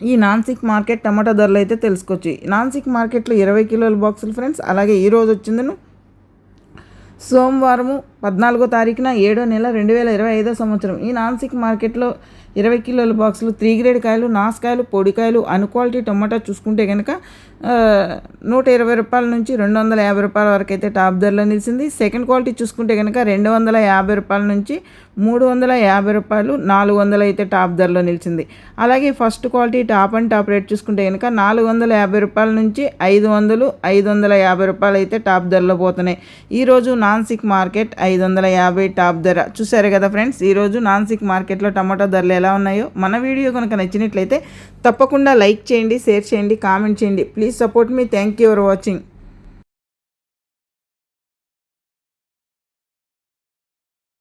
ఈ నాన్సిక్ మార్కెట్ టమాటా ధరలు అయితే తెలుసుకోవచ్చు. ఈ నాన్సిక్ మార్కెట్లో ఇరవై కిలోల బాక్సులు ఫ్రెండ్స్ అలాగే ఈ రోజు వచ్చిందను సోమవారము పద్నాలుగో తారీఖున ఏడో నెల రెండు వేల ఇరవై ఐదో సంవత్సరం. ఈ నాన్సిక్ మార్కెట్లో ఇరవై కిలోల బాక్సులు త్రీ గ్రేడ్ కాయలు నాసుకాయలు పొడికాయలు అన్ క్వాలిటీ టొమాటో చూసుకుంటే కనుక నూట ఇరవై రూపాయల నుంచి రెండు వందల యాభై రూపాయల వరకు అయితే టాప్ ధరలో నిలిచింది. సెకండ్ క్వాలిటీ చూసుకుంటే కనుక రెండు వందల యాభై రూపాయల నుంచి మూడు వందల యాభై రూపాయలు నాలుగు వందలు అయితే టాప్ ధరలో నిలిచింది. అలాగే first quality top and top rate చూసుకుంటే కనుక నాలుగు వందల యాభై రూపాయల నుంచి ఐదు వందలు ఐదు వందల యాభై రూపాయలు అయితే టాప్ ధరలో పోతున్నాయి. ఈరోజు నాన్సిక్ మార్కెట్ ఐదు వందల యాభై టాప్ ధర. చూసారు కదా ఫ్రెండ్స్ ఈరోజు నాన్సిక్ మార్కెట్లో టమాటో ధరలు ఎలా ఉన్నాయో? మన వీడియో కనుక నచ్చినట్లయితే తప్పకుండా లైక్ చేయండి షేర్ చేయండి కామెంట్ చేయండి. Please support me. Thank you for watching.